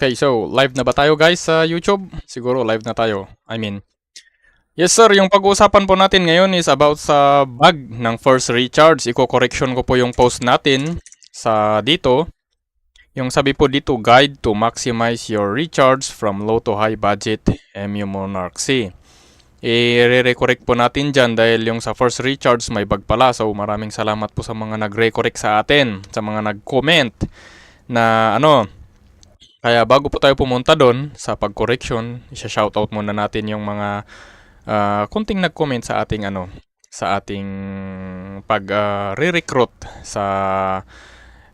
Okay, so live na ba tayo guys sa YouTube? Siguro live na tayo. I mean, Yes sir, yung pag-uusapan po natin ngayon is about sa bug ng first recharge. Iko-correction ko po yung post natin sa dito. Yung sabi po dito, guide to maximize your recharge from low to high budget MU Monarch C. I-re-correct po natin dyan dahil yung sa first recharge may bug pala. So maraming salamat po sa mga nag-re-correct sa atin, sa mga nag-comment na ano, kaya bago po tayo pumunta doon sa pag-correction, isa-shoutout muna natin yung mga ah, kunting nag-comment sa ating ano, sa ating pag ah, re-recruit sa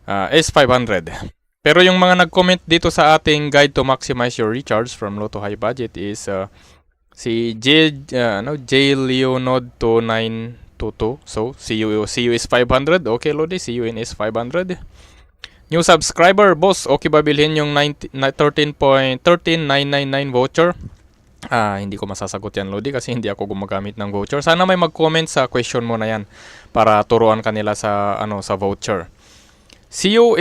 ah, S500. Pero yung mga nag-comment dito sa ating guide to maximize your recharge from low to high budget is ah, si J ah, ano J Leonod 2922. So, see you see you is 500. Okay, Lodi, see you in is 500. New subscriber, boss, okay ba bilhin yung 19 na 13.13999 voucher? Ah, hindi ko masasagot yan, Lodi, kasi hindi ako gumagamit ng voucher. Sana may mag-comment sa question mo na yan para turuan kanila sa ano sa voucher.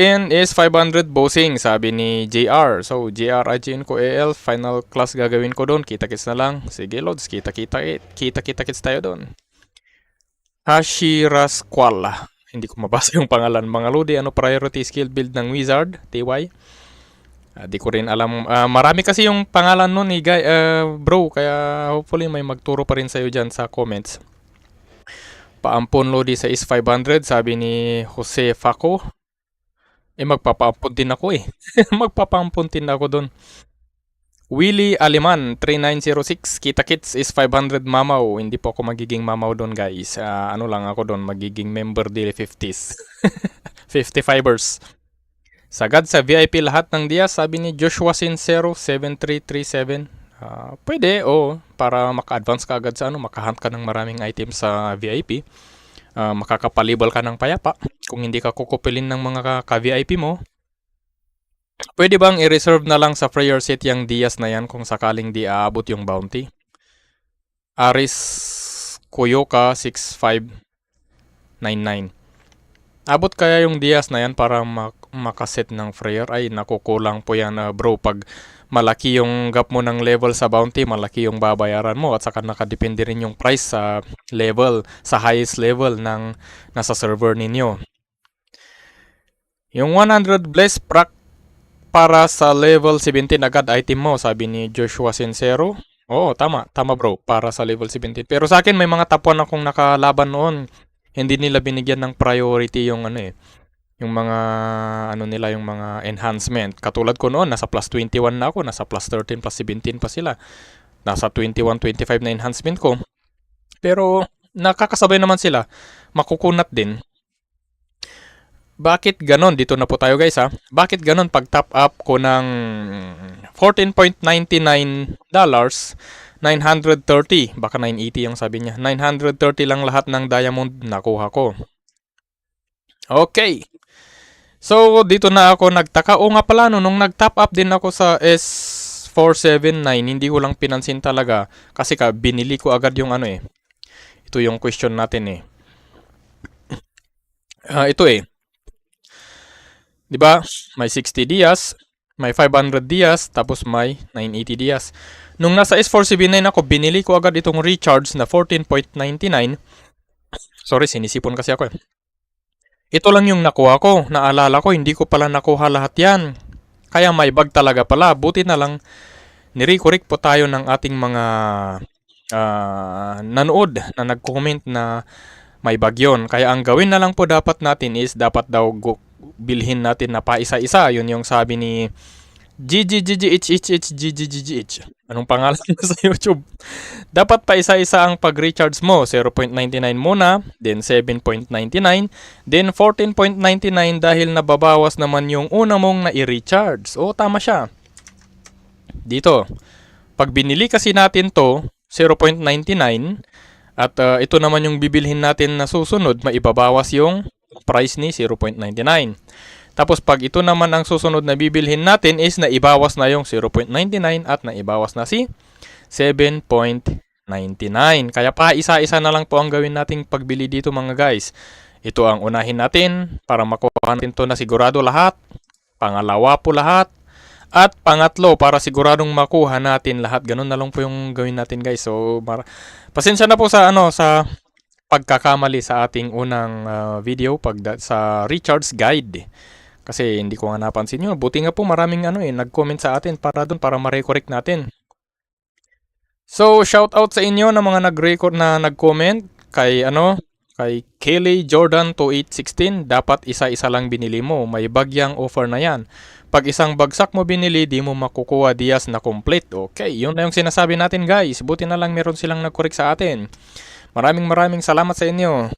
In is 500 bossing, sabi ni JR. So, JR IGN ko AL, final class gagawin ko doon. Kita-kits na lang. Sige, Lods, kita-kita kita-kita-kits tayo doon. Hashirasqual. Hindi ko mabasa yung pangalan. Mga Lodi, ano priority skill build ng Wizard? TY? Ah, di ko rin alam. Ah, marami kasi yung pangalan nun ni guy, ah, bro. Kaya hopefully may magturo pa rin sa'yo dyan sa comments. Paampon Lodi sa is 500, sabi ni Jose Faco. Eh, magpapaampon din ako eh. magpapaampon din ako doon. Willie Aliman, 3906, Kita Kits is 500 mamaw. Hindi po ako magiging mamaw doon guys. Ah, ano lang ako doon, magiging member daily 50s. 50 fibers. Sagad sa VIP lahat ng diya, sabi ni Joshua Sincero, 7337. Ah, pwede, oo. para maka-advance ka agad sa ano, makahunt ka ng maraming items sa VIP. Ah, makakapalibal ka ng payapa. Kung hindi ka kukupilin ng mga ka-VIP mo, Pwede bang i-reserve na lang sa prayer set yung Diaz na yan kung sakaling di aabot yung bounty? Aris Kuyoka 6599 Abot kaya yung Diaz na yan para mak- makaset ng prayer? Ay, nakukulang po yan ah, bro. Pag malaki yung gap mo ng level sa bounty, malaki yung babayaran mo at saka nakadepende rin yung price sa level, sa highest level ng nasa server ninyo. Yung 100 bless prac para sa level 17 agad item mo, sabi ni Joshua Sincero. Oo, tama. Tama bro, para sa level 17. Pero sa akin, may mga tapuan akong nakalaban noon. Hindi nila binigyan ng priority yung ano eh. Yung mga, ano nila, yung mga enhancement. Katulad ko noon, nasa plus 21 na ako. Nasa plus 13, plus 17 pa sila. Nasa 21, 25 na enhancement ko. Pero, nakakasabay naman sila. Makukunat din. Bakit ganon? Dito na po tayo guys ha. Bakit ganon pag top up ko ng 14.99 dollars 930, baka 980 yung sabi niya. 930 lang lahat ng diamond nakuha ko. Okay. So, dito na ako nagtaka. O nga pala, no, nung nag-top up din ako sa S479, hindi ko lang pinansin talaga. Kasi ka, binili ko agad yung ano eh. Ito yung question natin eh. Ah, ito eh. 'Di ba? May 60 dias, may 500 dias, tapos may 980 dias. Nung nasa S479 ako, binili ko agad itong recharge na 14.99. Sorry, sinisipon kasi ako eh. Ito lang yung nakuha ko. Naalala ko, hindi ko pala nakuha lahat yan. Kaya may bag talaga pala. Buti na lang, nirecorrect po tayo ng ating mga ah, nanood na nag-comment na may bag yun. Kaya ang gawin na lang po dapat natin is dapat daw gu- bilhin natin na pa isa-isa. Yun yung sabi ni GGGGHHHGGGH. Anong pangalan mo sa YouTube? Dapat pa isa-isa ang pag-recharge mo. 0.99 muna, then 7.99, then 14.99 dahil nababawas naman yung una mong na-recharge. O, tama siya. Dito. Pag binili kasi natin to, 0.99, at uh, ito naman yung bibilhin natin na susunod, maibabawas yung price ni 0.99. Tapos pag ito naman ang susunod na bibilhin natin is naibawas na yung 0.99 at naibawas na si 7.99. Kaya pa isa-isa na lang po ang gawin nating pagbili dito mga guys. Ito ang unahin natin para makuha natin to na sigurado lahat. Pangalawa po lahat. At pangatlo, para siguradong makuha natin lahat, ganun na lang po yung gawin natin guys. So, mar- pasensya na po sa ano, sa pagkakamali sa ating unang ah, video pag sa recharge guide. Kasi hindi ko nga napansin yun. Buti nga po maraming ano eh, nag-comment sa atin para doon para ma-recorrect natin. So, shout out sa inyo na mga nag-record na nag-comment kay ano, kay Kelly Jordan 2816, dapat isa-isa lang binili mo. May bagyang offer na yan. Pag isang bagsak mo binili, di mo makukuha dias na complete. Okay, yun na yung sinasabi natin guys. Buti na lang meron silang nag-correct sa atin. Maraming maraming salamat sa inyo.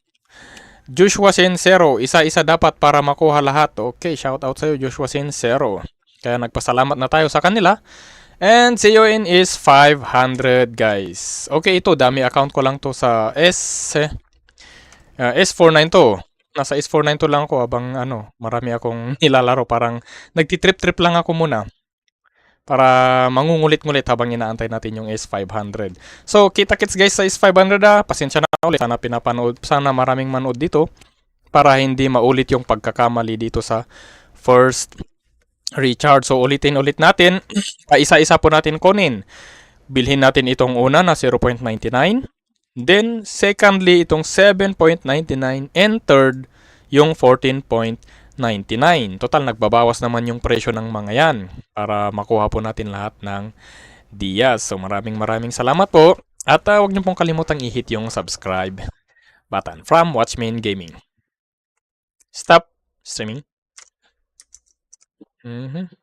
Joshua Sincero, isa-isa dapat para makuha lahat. Okay, shout out sa iyo Joshua Sincero. Kaya nagpasalamat na tayo sa kanila. And see you in is 500 guys. Okay, ito dami account ko lang to sa S uh, S492. Nasa S492 lang ako habang ano, marami akong nilalaro. Parang nagtitrip-trip lang ako muna. Para mangungulit-ngulit habang inaantay natin yung S500. So, kita-kits guys sa S500 ah. Pasensya na ulit. Sana pinapanood. Sana maraming manood dito. Para hindi maulit yung pagkakamali dito sa first recharge. So, ulitin ulit natin. Paisa-isa po natin kunin. Bilhin natin itong una na 0.99. Then, secondly, itong 7.99. And third, yung 14.99. Total, nagbabawas naman yung presyo ng mga yan para makuha po natin lahat ng Diaz. So, maraming maraming salamat po. At uh, huwag niyo pong kalimutang i-hit yung subscribe button from Watchmen Gaming. Stop streaming. Mhm.